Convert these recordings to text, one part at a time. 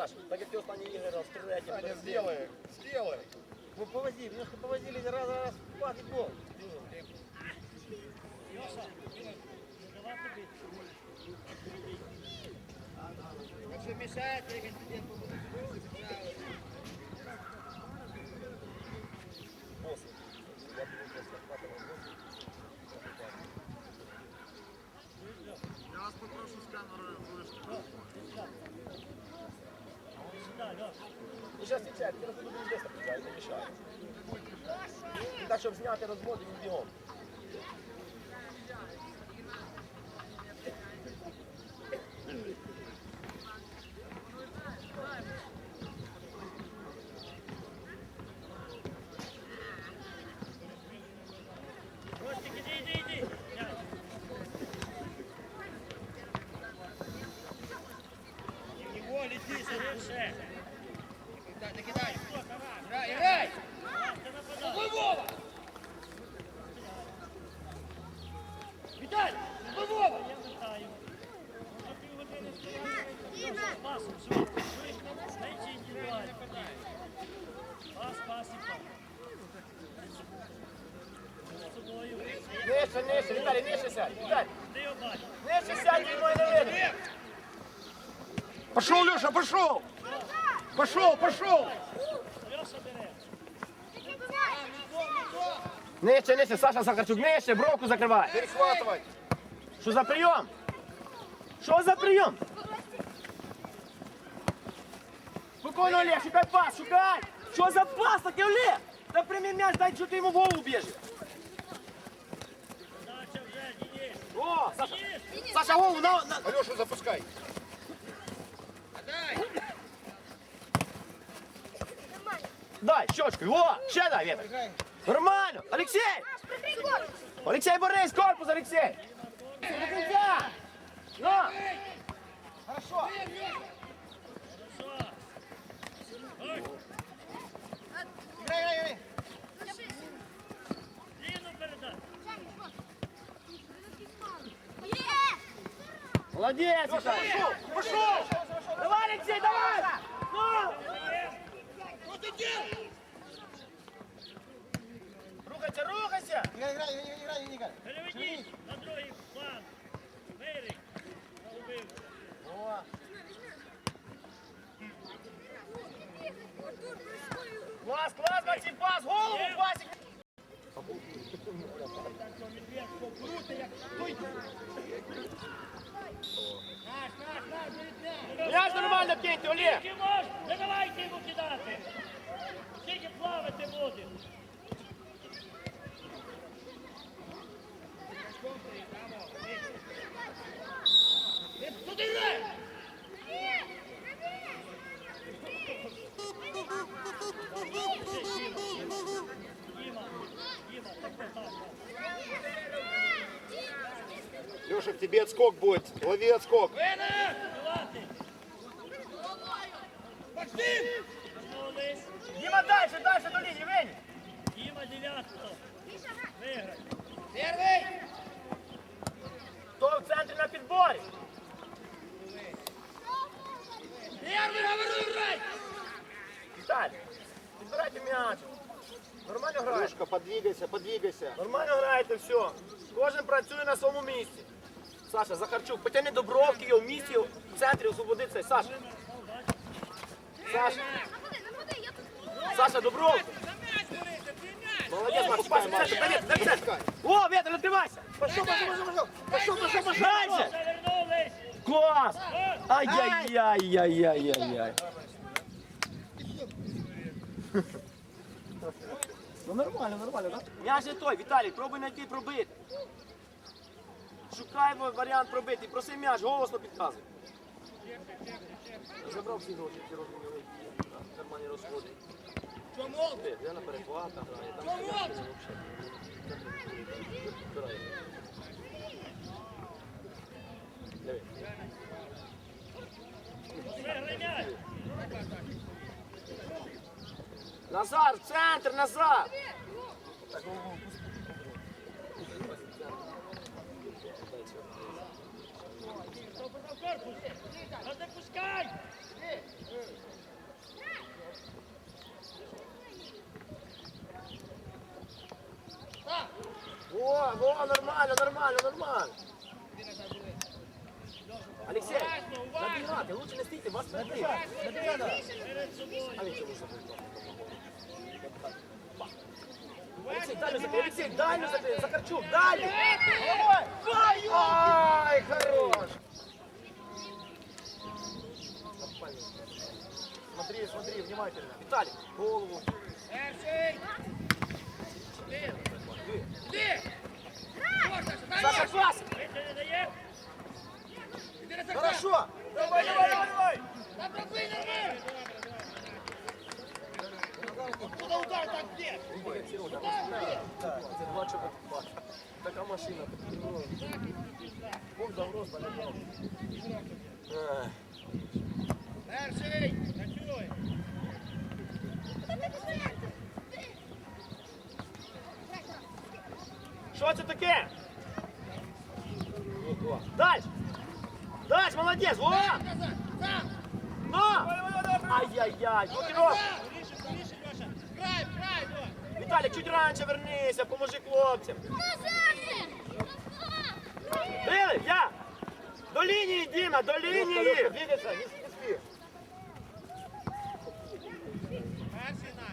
Саш, так як ти останні ігри раз третє. Саня, сделай, сделай. Ви повозили, немножко повозили раз раз, хватить гол. Якщо мешает, я Бос. Я буду просто хватати Я вас попрошу з камерою вишки. Ну, зараз відчай, ти розумієш, десь так не мішай. Так, щоб зняти розвод, він бігом. Сядь. Нижче сядь, він має не видно. Пошел, Леша, пошел! Пошел, пошел! Бере. Нижче, нижче, Саша Захарчук, нижче, бровку закривай. Перехватывай! Що за прийом? Що за прийом? Спокійно, Олег, шукай пас, шукай! Що за пас такий, Олег? Та прямий м'яч, дай, що ти йому в голову біжиш. О, Саша, Денис. Саша, голову, на, на. Алешу запускай! Дай, щочкою, о, ще дай, Вітер. Нормально, Олексій! Олексій, Борис, корпус, Олексій! До Молодець, Віталій! Пошел! Давай, Олексій, давай! Ну! Рухайся, рухайся! Играй, играй, играй, играй, играй! Переведіть на другий план. Вирик. Загубив. О, клас, клас, Максим, пас, голову, пасик! М'яч нормально Закиньте, Олег! Скільки можна? Не давайте йому кидати! Скільки плавати буде? Туди не! Леша, тебе отскок будет. Лови отскок. Вынос! Граєте? Лешка, подвигайся, подвигайся. Нормально граєте, все. Кожен працює на своєму місці. Саша, Захарчук, потягни до бровки, його в місці, в центрі освободиться. Саша. Саша. Саша, до бровки. Молодець, Марк, пас, пас, привіт, дай центр. О, Вітер, відкривайся. Пошов, пошов, пошов, пошов. Пошов, пошов, пошов. Дальше. Завернулись. Клас! Ай-яй-яй-яй-яй-яй. Ну нормально, нормально, так? М'яч не той, Віталій, пробуй знайти пробити. Шукай варіант пробити. Проси м'яч, голосно підказуй. Забрав всі гроші, всі розміли. Нормальні розходи. Чому? Я на перехватах граю. Там Чому? Диви. Назар, в центр, Назар! Не пускай. Во, во, нормально, нормально, нормально. Алексей, набігати, лучше не стійте, вас перебіг. Перед собою. А він чому забив? Олексій, дальню закрий, Олексій, дальню закрий, Захарчук, дальню! Ой, ай, хорош! Смотри, смотри, внимательно. Виталик, голову. Саша, пас! Вийти не дає. Хорошо! Давай, давай, давай, давай! Це два чобота. Така машина. Вон заврос, по-любому. Ех. Працюй. Що це таке? Дальше! Дальше, молодець! О! Ну! Ай-яй-яй! Блокировка! Віталік, чуть раніше вернися, поможи хлопцям. Били, я! До лінії, Діма, до лінії!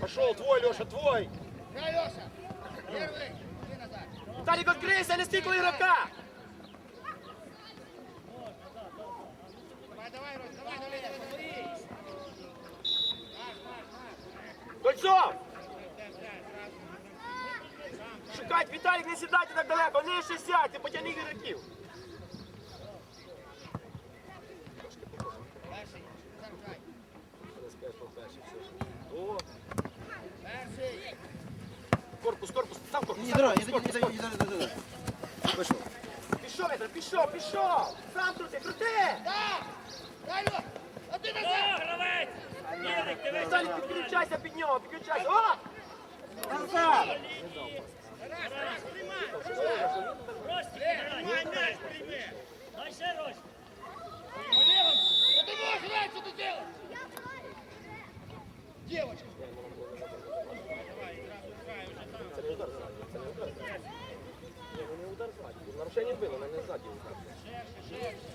Пошел, твой, Леша, твой. Віталік, відкрийся, не стій коло ігрока! Кольцов! Шукать, Віталік, не сідайте так далеко, не ще сядьте, потягни ігроків. Корпус, корпус, сам корпус. Не корпус, не корпус. не дай, не дай. Пошел. Пішов, Вітер, пішов, пішов! Сам крути, крути! О, гравець. Ірик, дивись. Віталік, підключайся під нього, підключайся. О! Назад! Ростик. Це не удар ззаді, це не удар ззаді. Ні, ну не удар ззаді. Нарушення було, але не удар. З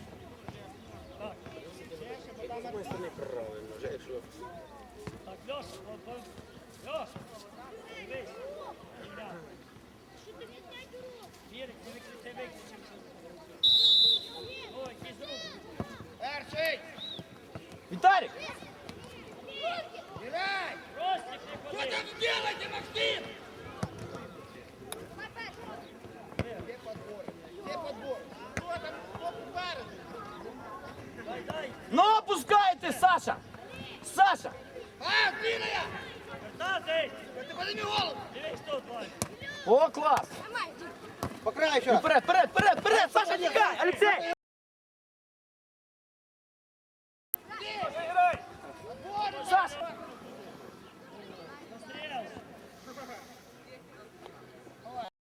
О, клас! По краю еще. Вперед, вперед, вперед, вперед, Саша! Тікай! Олексій!